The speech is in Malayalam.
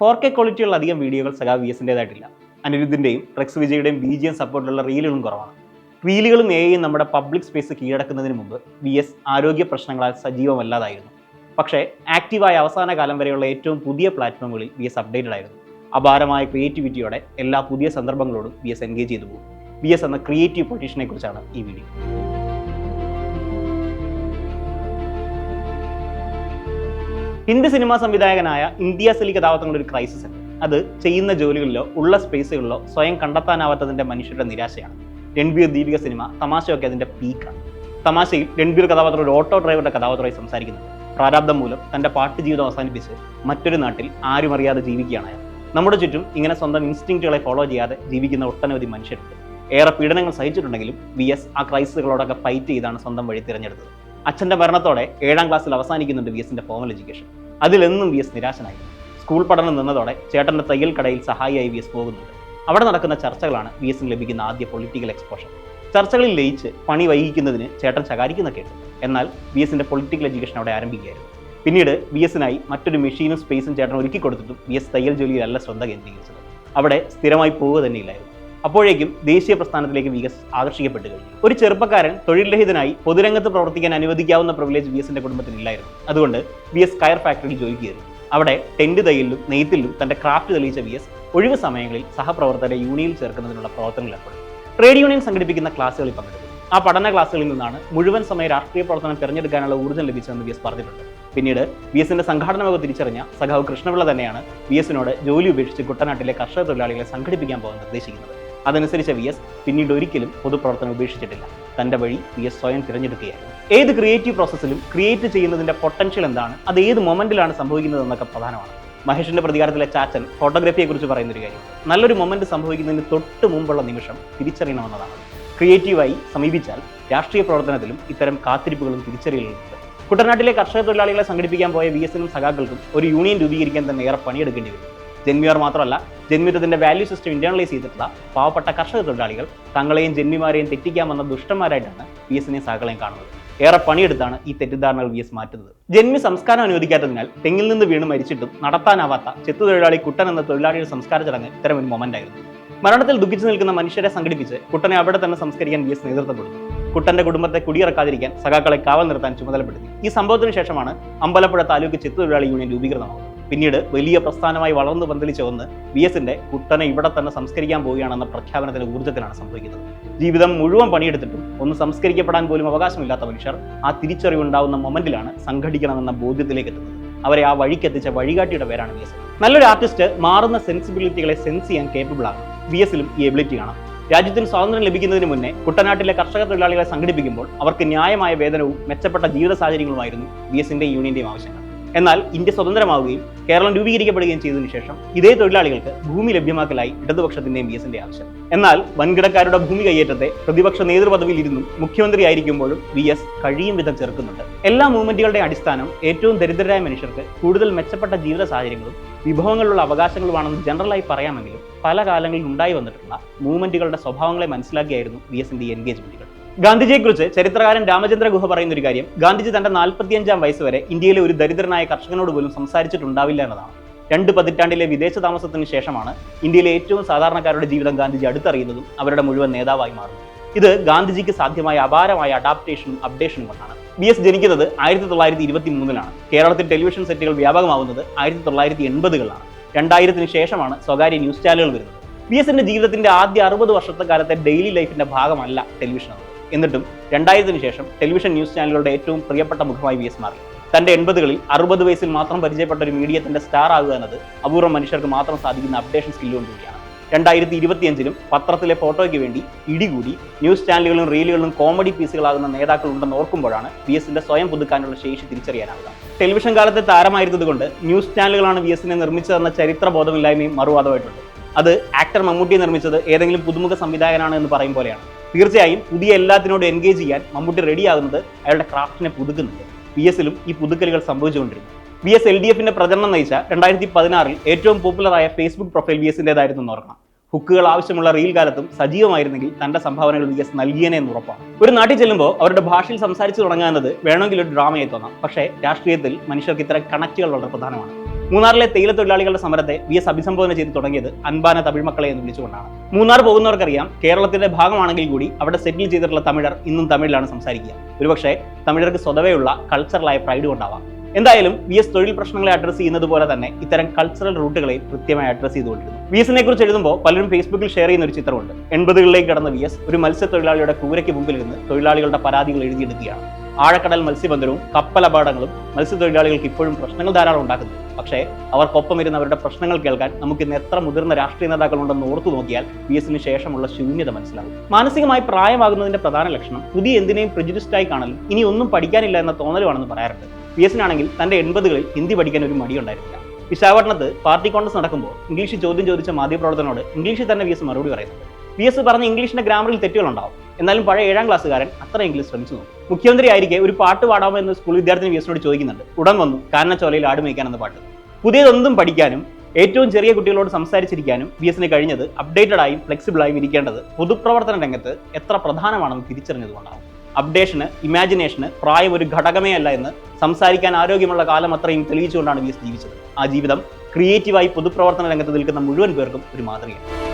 ഫോർ കെ ക്വാളിറ്റിയുള്ള അധികം വീഡിയോകൾ സഖാ വി എസിന്റെതായിട്ടില്ല അനിരുദ്ധിന്റെയും റെക്സ് വിജയുടെയും ബി ജി എം സപ്പോർട്ടുള്ള റീലുകളും കുറവാണ്. റീലുകളും എയും നമ്മുടെ പബ്ലിക് സ്പേസ് കീഴടക്കുന്നതിന് മുമ്പ് വി എസ് ആരോഗ്യ പ്രശ്നങ്ങളാൽ സജീവമല്ലാതായിരുന്നു. പക്ഷേ ആക്റ്റീവായ അവസാന കാലം വരെയുള്ള ഏറ്റവും പുതിയ പ്ലാറ്റ്ഫോമുകളിൽ വി എസ് അപ്ഡേറ്റഡ് ആയിരുന്നു. അപാരമായ ക്രിയേറ്റിവിറ്റിയോടെ എല്ലാ പുതിയ സന്ദർഭങ്ങളോടും വി എസ് എൻഗേജ് ചെയ്തു പോകും. വി എസ് എന്ന ക്രിയേറ്റീവ് പൊട്ടീഷനെ കുറിച്ചാണ് ഈ വീഡിയോ ഹിന്ദി സിനിമാ സംവിധായകനായ ഇന്ത്യ സിലി കഥാപാത്രങ്ങളുടെ ഒരു ക്രൈസിസ് ഉണ്ട്. അത് ചെയ്യുന്ന ജോലികളിലോ ഉള്ള സ്പേസുകളിലോ സ്വയം കണ്ടെത്താനാവാത്തതിന്റെ മനുഷ്യരുടെ നിരാശയാണ്. രൺബീർ ദീപിക സിനിമ തമാശയൊക്കെ അതിന്റെ പീക്കാണ് തമാശയിൽ രൺബീർ കഥാപാത്രം ഒരു ഓട്ടോ ഡ്രൈവറുടെ കഥാപാത്രമായി സംസാരിക്കുന്നുണ്ട് പ്രാരാബ്ദം മൂലം തന്റെ പാട്ട് ജീവിതം അവസാനിപ്പിച്ച് മറ്റൊരു നാട്ടിൽ ആരും അറിയാതെ ജീവിക്കുകയാണ് നമ്മുടെ ചുറ്റും ഇങ്ങനെ സ്വന്തം ഇൻസ്റ്റിങ്റ്റുകളെ ഫോളോ ചെയ്യാതെ ജീവിക്കുന്ന ഒട്ടനവധി മനുഷ്യരുണ്ട്. ഏറെ പീഡനങ്ങൾ സഹിച്ചിട്ടുണ്ടെങ്കിലും വി എസ് ആ ക്രൈസുകളോടൊക്കെ ഫൈറ്റ് ചെയ്താണ് സ്വന്തം വഴി തിരഞ്ഞെടുത്തത്. അച്ഛന്റെ മരണത്തോടെ ഏഴാം ക്ലാസ്സിൽ അവസാനിക്കുന്നുണ്ട് വി എസിന്റെ ഫോമൽ എഡ്യൂക്കേഷൻ അതിലെന്നും വി എസ് നിരാശനായി. സ്കൂൾ പഠനം നിന്നതോടെ ചേട്ടന്റെ തയ്യൽ കടയിൽ സഹായിയായി വി എസ് പോകുന്നുണ്ട്. അവിടെ നടക്കുന്ന ചർച്ചകളാണ് വി എസിന് ലഭിക്കുന്ന ആദ്യ പൊളിറ്റിക്കൽ എക്സ്പോഷർ ചർച്ചകളിൽ ലയിച്ച് പണി വൈകിക്കുന്നതിന് ചേട്ടൻ ശകാരിക്കുന്ന കേട്ടു. എന്നാൽ വി എസിന്റെ പൊളിറ്റിക്കൽ എഡ്യൂക്കേഷൻ അവിടെ ആരംഭിക്കുകയായിരുന്നു. പിന്നീട് വി എസിനായി മറ്റൊരു മെഷീനും സ്പേസും ചേട്ടൻ ഒരുക്കി കൊടുത്തിട്ടും വി എസ് തയ്യൽ ജോലിയിലല്ല ശ്രദ്ധ കേന്ദ്രീകരിച്ചത്. അവിടെ സ്ഥിരമായി പോവുക തന്നെയില്ലായിരുന്നു. അപ്പോഴേക്കും ദേശീയ പ്രസ്ഥാനത്തിലേക്ക് വി എസ് ആകർഷിക്കപ്പെട്ടു കഴിഞ്ഞു. ഒരു ചെറുപ്പക്കാരൻ തൊഴിൽരഹിതനായി പൊതുരംഗത്ത് പ്രവർത്തിക്കാൻ അനുവദിക്കാവുന്ന പ്രിവിലേജ് വി എസിന്റെ കുടുംബത്തിനില്ലായിരുന്നു. അതുകൊണ്ട് വി എസ് കയർ ഫാക്ടറിയിൽ ജോലിക്ക് കയറി. അവിടെ ടെന്റ് തയ്യലിലും നെയ്ത്തിലും തന്റെ ക്രാഫ്റ്റ് തെളിയിച്ച വി എസ് ഒഴിവ് സമയങ്ങളിൽ സഹപ്രവർത്തകരെ യൂണിയനിൽ ചേർക്കുന്നതിനുള്ള പ്രവർത്തനങ്ങളിൽ ഏർപ്പെടും ട്രേഡ് യൂണിയൻ സംഘടിപ്പിക്കുന്ന ക്ലാസ്സുകളിൽ പങ്കെടുക്കും ആ പഠന ക്ലാസ്സുകളിൽ നിന്നാണ് മുഴുവൻ സമയ രാഷ്ട്രീയ പ്രവർത്തനം തിരഞ്ഞെടുക്കാനുള്ള ഊർജം ലഭിച്ചതെന്ന് വി എസ് പറഞ്ഞിട്ടുണ്ട്. പിന്നീട് വി എസിന്റെ സംഘാടന വകുപ്പ് തിരിച്ചറിഞ്ഞ സഖാവ് കൃഷ്ണപിള്ള തന്നെയാണ് വി എസിനോട് ജോലി ഉപേക്ഷിച്ച് കുട്ടനാട്ടിലെ കർഷക തൊഴിലാളികളെ സംഘടിപ്പിക്കാൻ പോകാൻ നിർദ്ദേശിക്കുന്നത്. അതനുസരിച്ച് വി എസ് പിന്നീട് ഒരിക്കലും പൊതുപ്രവർത്തനം ഉപേക്ഷിച്ചിട്ടില്ല. തന്റെ വഴി വി എസ് സ്വയം തിരഞ്ഞെടുക്കുകയായിരുന്നു. ഏത് ക്രിയേറ്റീവ് പ്രോസസ്സിലും ക്രിയേറ്റ് ചെയ്യുന്നതിന്റെ പൊട്ടൻഷ്യൽ എന്താണ്? അത് ഏത് മൊമെന്റിലാണ് സംഭവിക്കുന്നത് എന്നൊക്കെ പ്രധാനമാണ്. മഹേഷിന്റെ പ്രതികാരത്തിലെ ചാച്ചൻ പറയുന്ന ഒരു കാര്യം. നല്ലൊരു മൊമെന്റ് സംഭവിക്കുന്നതിന് തൊട്ട് മുമ്പുള്ള നിമിഷം തിരിച്ചറിയണമെന്നതാണ്. ക്രിയേറ്റീവായി സമീപിച്ചാൽ രാഷ്ട്രീയ പ്രവർത്തനത്തിലും ഇത്തരം കാത്തിരിപ്പുകളും തിരിച്ചറിയലുകളും ഉണ്ട് കുട്ടനാട്ടിലെ കർഷക തൊഴിലാളികളെ സംഘടിപ്പിക്കാൻ പോയ വി എസിനും സഖാക്കൾക്കും ഒരു യൂണിയൻ രൂപീകരിക്കാൻ തന്നെ ഏറെ പണിയെടുക്കേണ്ടി വരും. ജന്മിമാർ മാത്രമല്ല ജന്മിത്തത്തിന്റെ വാല്യൂ സിസ്റ്റം ഇന്റേണലൈസ് ചെയ്തിട്ടുള്ള പാവപ്പെട്ട കർഷക തൊഴിലാളികൾ തങ്ങളെയും ജന്മിമാരെയും തെറ്റിക്കാൻ വന്ന ദുഷ്ടന്മാരായിട്ടാണ് വി എസിനെയും സഹകളെയും കാണുന്നത്. ഏറെ പണിയെടുത്താണ് ഈ തെറ്റിദ്ധാരണകൾ വി എസ് മാറ്റുന്നത്. ജന്മി സംസ്കാരം അനുവദിക്കാത്തതിനാൽ തെങ്ങിൽ നിന്ന് വീണ് മരിച്ചിട്ടും നടത്താനാവാത്ത ചെത്തു തൊഴിലാളി കുട്ടൻ എന്ന തൊഴിലാളിയുടെ സംസ്കാര ചടങ്ങ് ഇത്തരം ഒരു മൊമെന്റ് ആയിരുന്നു. മരണത്തിൽ ദുഃഖിച്ചു നിൽക്കുന്ന മനുഷ്യരെ സംഘടിപ്പിച്ച് കുട്ടനെ അവിടെ തന്നെ സംസ്കരിക്കാൻ വി എസ് കൊടുത്തു കുട്ടന്റെ കുടുംബത്തെ കുടിയിറക്കാതിരിക്കാൻ സഖാക്കളെ കാവൽ നിർത്താൻ ചുമതലപ്പെടുത്തി. ഈ സംഭവത്തിന് ശേഷമാണ് അമ്പലപ്പുഴ താലൂക്ക് ചെത്തു തൊഴിലാളി യൂണിയൻ രൂപീകൃതമാകുന്നത്. പിന്നീട് വലിയ പ്രസ്ഥാനമായി വളർന്നു പന്തലിച്ച ഒന്ന് വി എസിന്റെ കുട്ടനെ ഇവിടെ തന്നെ സംസ്കരിക്കാൻ പോവുകയാണെന്ന പ്രഖ്യാപനത്തിന്റെ ഊർജത്തിലാണ് സംഭവിക്കുന്നത്. ജീവിതം മുഴുവൻ പണിയെടുത്തിട്ടും ഒന്ന് സംസ്കരിക്കപ്പെടാൻ പോലും അവകാശമില്ലാത്ത മനുഷ്യർ ആ തിരിച്ചറിവുണ്ടാവുന്ന മൊമെന്റിലാണ് സംഘടിക്കണമെന്ന ബോധ്യത്തിലേക്ക് എത്തുന്നത്. അവരെ ആ വഴിക്ക് എത്തിച്ച വഴികാട്ടിയുടെ പേരാണ് വി എസ്. നല്ലൊരു ആർട്ടിസ്റ്റ് മാറുന്ന സെൻസിബിലിറ്റികളെ സെൻസ് ചെയ്യാൻ കേപ്പബിൾ ആണ്. വി എസിലും ഈ എബിലിറ്റി കാണാം. രാജ്യത്തിന് സ്വാതന്ത്ര്യം ലഭിക്കുന്നതിന് മുന്നേ കുട്ടനാട്ടിലെ കർഷക തൊഴിലാളികളെ സംഘടിപ്പിക്കുമ്പോൾ അവർക്ക് ന്യായമായ വേതനവും മെച്ചപ്പെട്ട ജീവിത സാഹചര്യങ്ങളുമായിരുന്നു വി എസിന്റെ യൂണിയന്റെയും ആവശ്യങ്ങൾ. എന്നാൽ ഇന്ത്യ സ്വതന്ത്രമാവുകയും കേരളം രൂപീകരിക്കപ്പെടുകയും ചെയ്തതിനു ശേഷം ഇതേ തൊഴിലാളികൾക്ക് ഭൂമി ലഭ്യമാക്കലായി ഇടതുപക്ഷത്തിന്റെയും ബി എസിന്റെ ആവശ്യം. എന്നാൽ വൻകിടക്കാരുടെ ഭൂമി കയ്യേറ്റത്തെ പ്രതിപക്ഷ നേതൃപദവിയിൽ ഇരുന്നും മുഖ്യമന്ത്രി ആയിരിക്കുമ്പോഴും വി എസ് കഴിയും വിധം ചെറുക്കുന്നുണ്ട്. എല്ലാ മൂവ്മെന്റുകളുടെ അടിസ്ഥാനം ഏറ്റവും ദരിദ്രരായ മനുഷ്യർക്ക് കൂടുതൽ മെച്ചപ്പെട്ട ജീവിത സാഹചര്യങ്ങളും വിഭവങ്ങളുള്ള അവകാശങ്ങളുമാണെന്ന് ജനറലായി പറയാമെങ്കിലും പല കാലങ്ങളിൽ ഉണ്ടായി വന്നിട്ടുള്ള മൂവ്മെന്റുകളുടെ സ്വഭാവങ്ങളെ മനസ്സിലാക്കിയായിരുന്നു വി എസിന്റെ എൻഗേജ്മെന്റുകൾ ഗാന്ധിജിയെക്കുറിച്ച് ചരിത്രകാരൻ രാമചന്ദ്ര ഗുഹ പറയുന്ന ഒരു കാര്യം ഗാന്ധിജി തന്റെ നാൽപ്പത്തിയഞ്ചാം വയസ്സ് വരെ ഇന്ത്യയിലെ ഒരു ദരിദ്രനായ കർഷകനോട് പോലും സംസാരിച്ചിട്ടുണ്ടാവില്ല എന്നതാണ്. രണ്ട് പതിറ്റാണ്ടിലെ വിദേശ താമസത്തിന് ശേഷമാണ് ഇന്ത്യയിലെ ഏറ്റവും സാധാരണക്കാരുടെ ജീവിതം ഗാന്ധിജി അടുത്തറിയുന്നതും അവരുടെ മുഴുവൻ നേതാവായി മാറുന്നത്. ഇത് ഗാന്ധിജിക്ക് സാധ്യമായ അപാരമായ അഡാപ്റ്റേഷനും അപ്ഡേഷനും കൊണ്ടാണ്. ബി എസ് ജനിക്കുന്നത് ആയിരത്തി തൊള്ളായിരത്തി ഇരുപത്തി മൂന്നിലാണ് കേരളത്തിൽ ടെലിവിഷൻ സെറ്റുകൾ വ്യാപകമാവുന്നത് ആയിരത്തി തൊള്ളായിരത്തി എൺപതുകളിലാണ് രണ്ടായിരത്തിന് ശേഷമാണ് സ്വകാര്യ ന്യൂസ് ചാനലുകൾ വരുന്നത്. ബി എസിന്റെ ജീവിതത്തിന്റെ ആദ്യ അറുപത് വർഷത്തെ കാലത്തെ ഡെയിലി ലൈഫിന്റെ ഭാഗമല്ല ടെലിവിഷൻ എന്നിട്ടും രണ്ടായിരത്തിന് ശേഷം ടെലിവിഷൻ ന്യൂസ് ചാനലുകളുടെ ഏറ്റവും പ്രിയപ്പെട്ട മുഖമായി വി എസ് മാറി. തന്റെ എൺപതുകളിൽ അറുപത് വയസ്സിൽ മാത്രം പരിചയപ്പെട്ട ഒരു മീഡിയത്തിന്റെ സ്റ്റാർ ആകുക എന്നത് അപൂർവ മനുഷ്യർക്ക് മാത്രം സാധിക്കുന്ന അപ്ഡേഷൻ സ്കില്ല് കൊണ്ടുകൂടിയാണ് രണ്ടായിരത്തി ഇരുപത്തിയഞ്ചിലും പത്രത്തിലെ ഫോട്ടോയ്ക്ക് വേണ്ടി ഇടികൂടി ന്യൂസ് ചാനലുകളും റീലുകളും കോമഡി പീസുകളാകുന്ന നേതാക്കൾ ഉണ്ടെന്ന് ഓർക്കുമ്പോഴാണ് വി എസിന്റെ സ്വയം പുതുക്കാനുള്ള ശേഷി തിരിച്ചറിയാനാവുക. ടെലിവിഷൻ കാലത്തെ താരമായിരുന്നതുകൊണ്ട് ന്യൂസ് ചാനലുകളാണ് വി എസിനെ നിർമ്മിച്ചതെന്ന ചരിത്ര ബോധമില്ലായ്മയും മറുവാദമായിട്ടുണ്ട് അത് ആക്ടർ മമ്മൂട്ടിയെ നിർമ്മിച്ചത് ഏതെങ്കിലും പുതുമുഖ സംവിധായകനാണ് എന്ന് പറയും പോലെയാണ്. തീർച്ചയായും പുതിയ എല്ലാത്തിനോടും എൻഗേജ് ചെയ്യാൻ മമ്മൂട്ടി റെഡിയാകുന്നത് അയാളുടെ ക്രാഫ്റ്റിനെ പുതുക്കുന്നുണ്ട് പി എസിലും ഈ പുതുക്കലുകൾ സംഭവിച്ചുകൊണ്ടിരുന്നു വി എസ് എൽ ഡി എഫിന്റെ പ്രചരണം നയിച്ച രണ്ടായിരത്തി പതിനാറിൽ ഏറ്റവും പോപ്പുലറായ ഫേസ്ബുക്ക് പ്രൊഫൈൽ വി എസിന്റെതായിരുന്നു എന്ന് ഓർക്കണം. ഹുക്കുകൾ ആവശ്യമുള്ള റീൽ കാലത്തും സജീവമായിരുന്നെങ്കിൽ തന്റെ സംഭാവനകൾ വി എസ് നൽകിയനെ എന്ന് ഉറപ്പാണ്. ഒരു നാട്ടിൽ ചെല്ലുമ്പോൾ അവരുടെ ഭാഷയിൽ സംസാരിച്ചു തുടങ്ങാവുന്നത് വേണമെങ്കിൽ ഒരു ഡ്രാമയായി തോന്നാം. പക്ഷേ രാഷ്ട്രീയത്തിൽ മനുഷ്യർക്ക് ഇത്തരം കണക്റ്റുകൾ വളരെ പ്രധാനമാണ്. മൂന്നാറിലെ തേയില തൊഴിലാളികളുടെ സമരത്തെ വി എസ് അഭിസംബോധന ചെയ്ത് തുടങ്ങിയത് അൻപാന തമിഴ് മക്കളെ എന്ന് വിളിച്ചുകൊണ്ടാണ്. മൂന്നാർ പോകുന്നവർക്കറിയാം കേരളത്തിന്റെ ഭാഗമാണെങ്കിൽ കൂടി അവിടെ സെറ്റിൽ ചെയ്തിട്ടുള്ള തമിഴർ ഇന്നും തമിഴിലാണ് സംസാരിക്കുക. ഒരുപക്ഷെ തമിഴർക്ക് സ്വതവേയുള്ള കൾച്ചറലായ പ്രൈഡ് കൊണ്ടാവാം. എന്തായാലും വി എസ് തൊഴിൽ പ്രശ്നങ്ങളെ അഡ്രസ്സ് ചെയ്യുന്നത് പോലെ തന്നെ ഇത്തരം കൾച്ചറൽ റൂട്ടുകളെ കൃത്യമായി അഡ്രസ്സ് ചെയ്തുകൊണ്ടിരുന്നു. വി എസിനെ കുറിച്ച് എഴുതുമ്പോൾ പലരും ഫേസ്ബുക്കിൽ ഷെയർ ചെയ്യുന്ന ഒരു ചിത്രമുണ്ട്. എൺപതുകളിലേക്ക് കടന്ന വി എസ് ഒരു മത്സ്യത്തൊഴിലാളിയുടെ കൂരയ്ക്ക് മുമ്പിൽ നിന്ന് തൊഴിലാളികളുടെ പരാതികൾ എഴുതിയെടുക്കുകയാണ്. ആഴക്കടൽ മത്സ്യബന്ധനവും കപ്പൽ അപകടങ്ങളും മത്സ്യത്തൊഴിലാളികൾക്ക് ഇപ്പോഴും പ്രശ്നങ്ങൾ ധാരാളം ഉണ്ടാക്കുന്നു. പക്ഷേ അവർക്കൊപ്പം ഇരുന്ന് അവരുടെ പ്രശ്നങ്ങൾ കേൾക്കാൻ നമുക്ക് ഇന്ന് എത്ര മുതിർന്ന രാഷ്ട്രീയ നേതാക്കളുണ്ടെന്ന് ഓർത്തു നോക്കിയാൽ വി എസിന് ശേഷമുള്ള ശൂന്യത മനസ്സിലാകും. മാനസികമായി പ്രായമാകുന്നതിന്റെ പ്രധാന ലക്ഷണം പുതിയ എന്തിനേയും പ്രജുഡിസ്റ്റായി കാണലും ഇനി ഒന്നും പഠിക്കാനില്ല എന്ന തോന്നലുമാണെന്ന് പറയാറുണ്ട്. വി എസിനാണെങ്കിൽ തന്റെ എൺപതുകളിൽ ഹിന്ദി പഠിക്കാൻ ഒരു മടിയുണ്ടായിരുന്നില്ല വിശാഖപട്ടണത്ത് പാർട്ടി കോൺഗ്രസ് നടക്കുമ്പോൾ ഇംഗ്ലീഷ് ചോദ്യം ചോദിച്ച മാധ്യമപ്രവർത്തനോട് ഇംഗ്ലീഷിൽ തന്നെ വി എസ് മറുപടി പറയുന്നത് വി എസ് പറഞ്ഞ ഇംഗ്ലീഷിന്റെ ഗ്രാമറിൽ തെറ്റുകളുണ്ടാവും. എന്നാലും പഴയ ഏഴാം ക്ലാസ്സുകാരൻ അത്ര ഇംഗ്ലീഷ് ശ്രമിച്ചു നോക്കും. മുഖ്യമന്ത്രി ആയിരിക്കെ ഒരു പാട്ട് പാടാമോ എന്ന് സ്കൂൾ വിദ്യാർത്ഥിനി വി എസിനോട് ചോദിക്കുന്നുണ്ട്. ഉടൻ വന്നു കാനച്ചോലയിൽ ആടുമേക്കാനെന്ന പാട്ട്. പുതിയതൊന്നും പഠിക്കാനും ഏറ്റവും ചെറിയ കുട്ടികളോട് സംസാരിച്ചിരിക്കാനും വി എസിന് കഴിഞ്ഞത് അപ്ഡേറ്റഡ് ആയും ഫ്ലെക്സിബിൾ ആയും ഇരിക്കേണ്ടത് പൊതുപ്രവർത്തന രംഗത്ത് എത്ര പ്രധാനമാണെന്ന് തിരിച്ചറിഞ്ഞതുകൊണ്ടാണ് അപ്ഡേഷന് ഇമാജിനേഷന് പ്രായം ഒരു ഘടകമേ അല്ല എന്ന് സംസാരിക്കാൻ ആരോഗ്യമുള്ള കാലം അത്രയും തെളിയിച്ചുകൊണ്ടാണ് വി എസ് ജീവിച്ചത്. ആ ജീവിതം ക്രിയേറ്റീവായി പൊതുപ്രവർത്തന രംഗത്ത് നിൽക്കുന്ന മുഴുവൻ പേർക്കും ഒരു മാതൃകയാണ്.